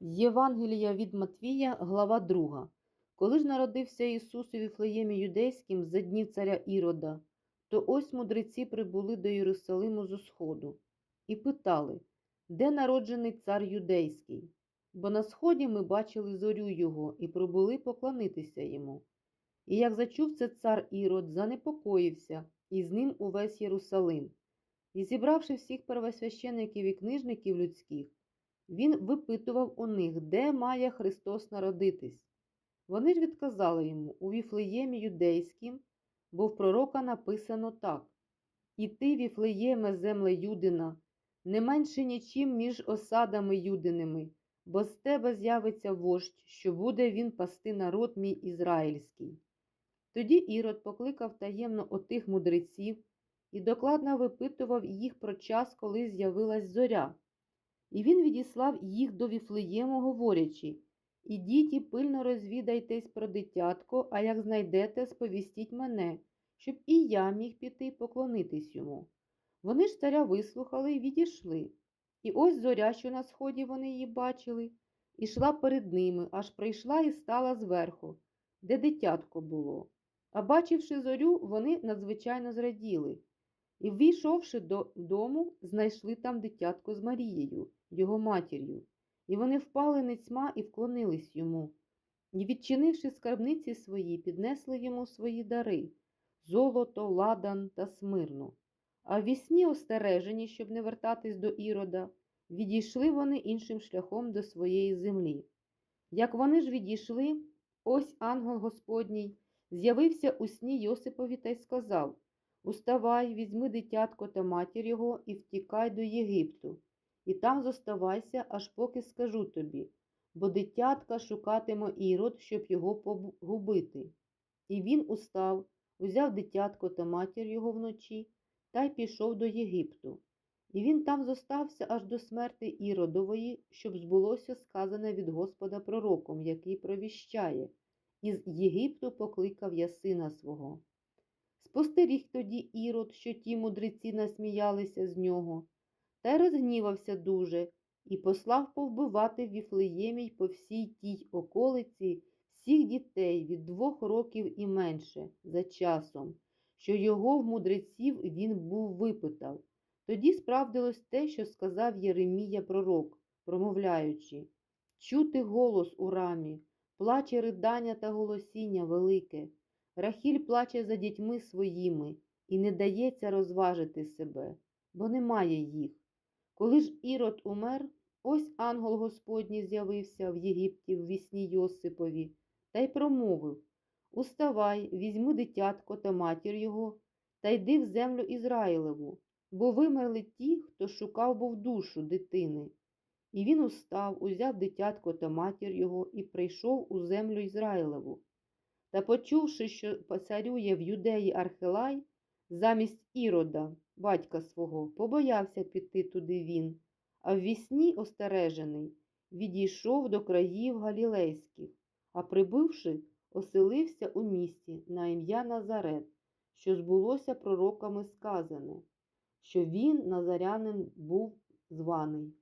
Євангелія від Матвія, глава 2. Коли ж народився Ісус у Віфлеємі юдейським за днів царя Ірода, то ось мудреці прибули до Єрусалиму зо сходу і питали, де народжений цар юдейський? Бо на сході ми бачили зорю його і прибули поклонитися йому. І як зачув це цар Ірод, занепокоївся, і з ним увесь Єрусалим. І зібравши всіх первосвящеників і книжників людських, він випитував у них, де має Христос народитись. Вони ж відказали йому у Віфлеємі юдейським, бо в пророка написано так: І ти, Віфлеєме, земле Юдина, не менше нічим між осадами юдиними, бо з тебе з'явиться вождь, що буде він пасти народ мій ізраїльський. Тоді Ірод покликав таємно отих мудреців і докладно випитував їх про час, коли з'явилась зоря. І він відіслав їх до Віфлеєму, говорячи Ідіть і пильно розвідайтесь про дитятко, а як знайдете, сповістіть мене, щоб і я міг піти поклонитись йому. Вони ж царя вислухали і відійшли. І ось зоря, що на сході вони її бачили, ішла перед ними, аж прийшла і стала зверху, де дитятко було. А бачивши зорю, вони надзвичайно зраділи. І, ввійшовши до дому, знайшли там дитятко з Марією, його матір'ю. І вони впали ницьма і вклонились йому. І, відчинивши скарбниці свої, піднесли йому свої дари золото, ладан та смирну. А в вісні остережені, щоб не вертатись до Ірода, відійшли вони іншим шляхом до своєї землі. Як вони ж відійшли, ось ангел Господній з'явився у сні Йосипові та й сказав Уставай, візьми дитятко та матір його і втікай до Єгипту, і там зоставайся, аж поки скажу тобі, бо дитятка шукатиме ірод, щоб його погубити. І він устав, узяв дитятко та матір його вночі та й пішов до Єгипту. І він там зостався аж до смерти Іродової, щоб збулося сказане від Господа пророком, який провіщає, із Єгипту покликав я сина свого. Спостеріг тоді Ірод, що ті мудреці насміялися з нього, та розгнівався дуже і послав повбивати в Віфлеємі й по всій тій околиці всіх дітей від двох років і менше за часом, що його в мудреців він був випитав. Тоді справдилось те, що сказав Єремія пророк, промовляючи чути голос у рамі, плаче ридання та голосіння велике. Рахіль плаче за дітьми своїми і не дається розважити себе, бо немає їх. Коли ж Ірод умер, ось ангел Господній з'явився в Єгипті в вісні Йосипові та й промовив Уставай, візьми дитятко та матір його, та йди в землю Ізраїлеву, бо вимерли ті, хто шукав був душу дитини. І він устав, узяв дитятко та матір його і прийшов у землю Ізраїлеву. Та, почувши, що царює в юдеї Архилай, замість Ірода, батька свого, побоявся піти туди він, а в вісні остережений, відійшов до країв галілейських, а прибивши, оселився у місті на ім'я Назарет, що збулося пророками сказане, що він, назарянин, був званий.